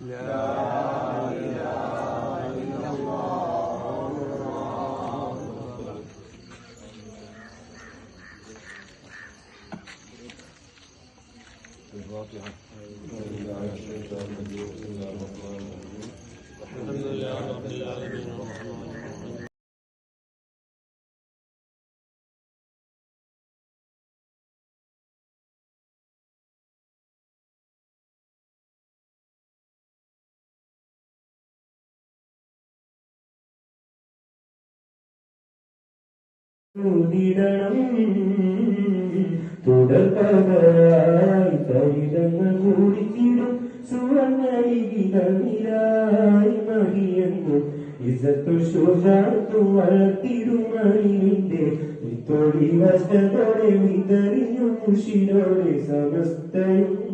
لا إله إلا الله. الحمد لله رب العالمين. الرحمن الرحيم വളർത്തിടും അറിവിന്റെ തൊഴി വശത്തോടെ വിതറിഞ്ഞു. മുഷിരോടെ സമസ്തയും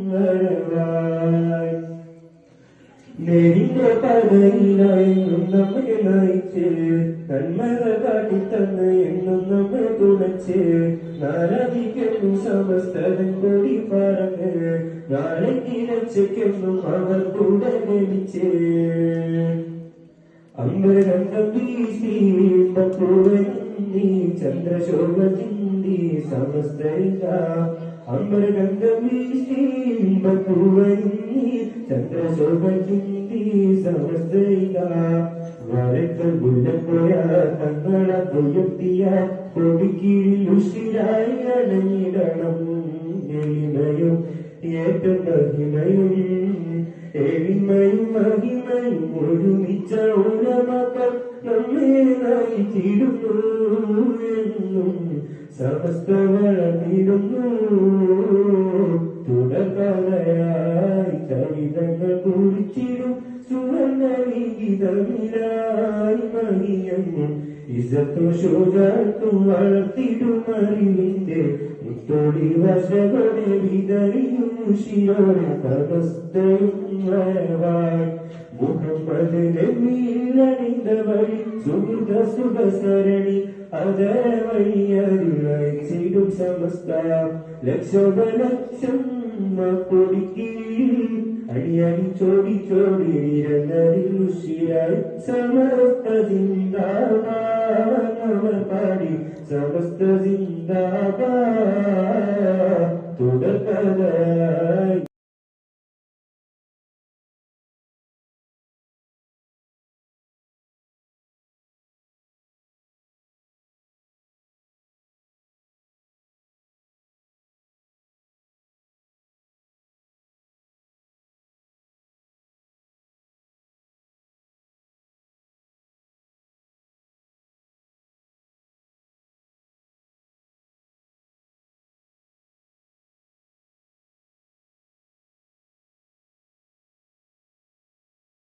നെരിന്റെ പകയിലായെന്നും നമ്മെ നയിച്ച് നന്മത കാട്ടിത്തന്ന് എന്നും നമ്മെ തുണച്ച് നാരാധിക്കുന്നു സമസ്തതൻ കൂടി പറഞ്ഞ് നാളെ കിരച്ചയ്ക്കെന്നും അവർ കൂടെ ലഭിച്ച് അമ്പരംഗം വീശി പൂവനി ചന്ദ്രശോഭ ചിന്തി സമസ്തയില്ല ചന്ദ്രശോഭ ചിന്തി സമസ്തയില്ല വരക്കൾ മുല്ലപ്പോയ തങ്ങള പൊയ്യുത്തിയ കൊടിക്കീഴിൽ ഉഷിരായി അണഞ്ഞിടണം എളിമയും ഏറ്റവും മഹിമയും എളിമയും മഹിമയും ഒരുമിച്ച ഉലമക്കൾ നമ്മെ നയിച്ചിടുന്നു എന്നും സമസ്ത സുവർണ വിഹിതമിലായി മണിയെന്നും ഇസത്തു ശോചാത്തും വളർത്തിടും അറിവിന്റെ മുത്തോടി വശകളെ വിതറിയും ശിരോടെ വരവായി മുഹമ്മദ് നബിയിലണിந்த വഴി സുഹൃത സുഖ സരണി അതര വഴിയറിയിടും സമസ്ത ലക്ഷോപലക്ഷം പൊടിക്ക് അടിയണി ചോടി ചോടി ഇരന്നതിൽ ഉഷിരായി സമസ്ത ജിന്ദാബാദ് പാടി. സമസ്ത ജിന്ദാബാദ് തുടർക്കഥ